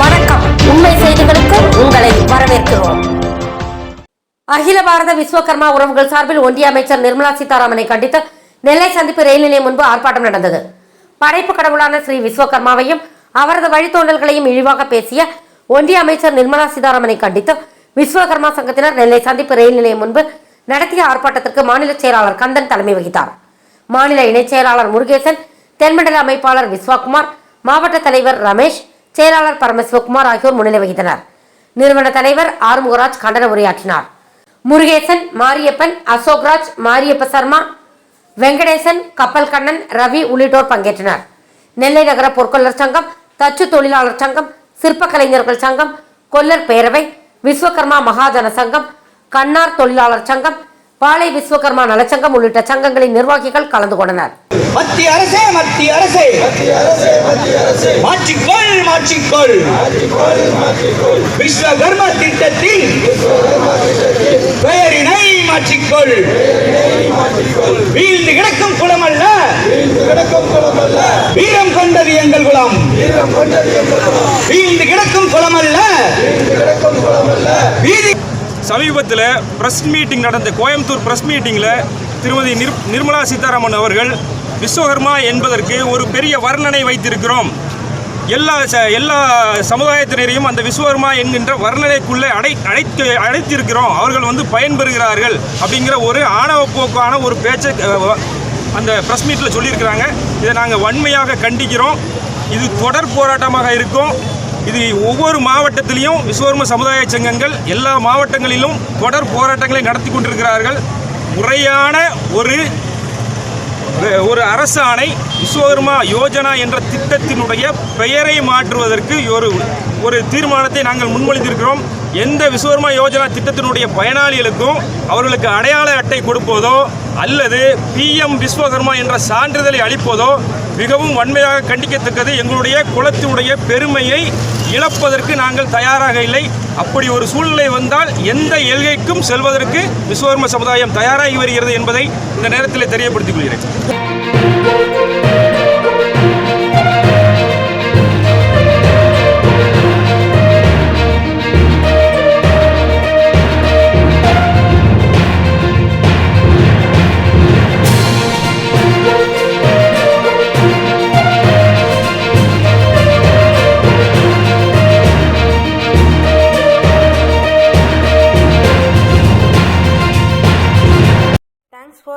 வணக்கம். உண்மை செய்திகளுக்கு உங்களை வரவேற்கிறோம். அகில பாரத விஸ்வகர்மா உறவுகள் சார்பில் ஒன்றிய அமைச்சர் நிர்மலா சீதாராமனை கண்டித்து நெல்லை சந்திப்பு ரயில் நிலையம் முன்பு ஆர்ப்பாட்டம் நடந்தது. படைப்பு கடவுளான ஸ்ரீ விஸ்வகர்மாவையும் அவரது வழித்தோன்றல்களையும் இழிவாக பேசிய ஒன்றிய அமைச்சர் நிர்மலா சீதாராமனை கண்டித்து விஸ்வகர்மா சங்கத்தினர் நெல்லை சந்திப்பு ரயில் நிலையம் முன்பு நடத்திய ஆர்ப்பாட்டத்திற்கு மாநில செயலாளர் கந்தன் தலைமை வகித்தார். மாநில இணைச் செயலாளர் முருகேசன் தென்மண்டல அமைப்பாளர் விஸ்வாகுமார் மாவட்ட தலைவர் ரமேஷ் செயலாளர் பரமசிவகுமார் ஆகியோர் முன்னிலை வகித்தனர். நிறுவன தலைவர் ஆறுமுகராஜ் கண்டன உரையாற்றினார். முருகேசன் மாரியப்பன் அசோக்ராஜ் மாரியப்ப சர்மா வெங்கடேசன் கப்பல் கண்ணன் ரவி உள்ளிட்டோர் பங்கேற்றனர். நெல்லை நகர பொற்கொள்ளர் சங்கம் தச்சு தொழிலாளர் சங்கம் சிற்ப கலைஞர்கள் சங்கம் கொல்லர் பேரவை விஸ்வகர்மா மகாஜன சங்கம் கண்ணார் தொழிலாளர் சங்கம் பாளை விஸ்வகர்மா நலச்சங்கம் உள்ளிட்ட சங்கங்களின் நிர்வாகிகள் கலந்து கொண்டனர். மத்திய அரசே மத்திய அரசே. மாற்றிக்கொள் மாற்றிக்கொள். விஸ்வகர்ம திட்டத்தில் பெயரினை மாற்றிக்கொள். வீழ்ந்து கிடக்கும் குளமல்ல. வீரம் கொண்டது எங்கள் குலம் வீழ்ந்து கிடக்கும் குளமல்ல. வீதி சமீபத்தில் ப்ரெஸ் மீட்டிங் நடந்த கோயம்புத்தூர் ப்ரெஸ் மீட்டிங்கில் திருமதி நிர் நிர்மலா சீதாராமன் அவர்கள் விஸ்வகர்மா என்பதற்கு ஒரு பெரிய வர்ணனை வைத்திருக்கிறோம். எல்லா ச எல்லா சமுதாயத்தினரையும் அந்த விஸ்வகர்மா என்கின்ற வர்ணனைக்குள்ளே அடை அழைத்து அழைத்திருக்கிறோம் அவர்கள் வந்து பயன்பெறுகிறார்கள் அப்படிங்கிற ஒரு ஆணவ போக்கான ஒரு பேச்சை அந்த ப்ரெஸ் மீட்டில் சொல்லியிருக்கிறாங்க. இதை நாங்கள் வன்மையாக கண்டிக்கிறோம். இது தொடர் போராட்டமாக இருக்கும். இது ஒவ்வொரு மாவட்டத்திலையும் விஸ்வகர்ம சமுதாய சங்கங்கள் எல்லா மாவட்டங்களிலும் தொடர் போராட்டங்களை நடத்தி கொண்டிருக்கிறார்கள். முறையான ஒரு ஒரு அரசு ஆணை விஸ்வகர்மா யோஜனா என்ற திட்டத்தினுடைய பெயரை மாற்றுவதற்கு ஒரு ஒரு தீர்மானத்தை நாங்கள் முன்மொழிந்திருக்கிறோம். எந்த விஸ்வகர்மா யோஜனா திட்டத்தினுடைய பயனாளிகளுக்கும் அவர்களுக்கு அடையாள அட்டை கொடுப்பதோ அல்லது பிஎம் விஸ்வகர்மா என்ற சான்றிதழை அளிப்பதோ மிகவும் வன்மையாக கண்டிக்கத்தக்கது. எங்களுடைய குலத்தினுடைய பெருமையை இழப்பதற்கு நாங்கள் தயாராக இல்லை. அப்படி ஒரு சூழ்நிலை வந்தால் எந்த எல்கைக்கும் செல்வதற்கு விஸ்வகர்ம சமுதாயம் தயாராகி வருகிறது என்பதை இந்த நேரத்தில் தெரியப்படுத்திக் கொள்கிறேன்.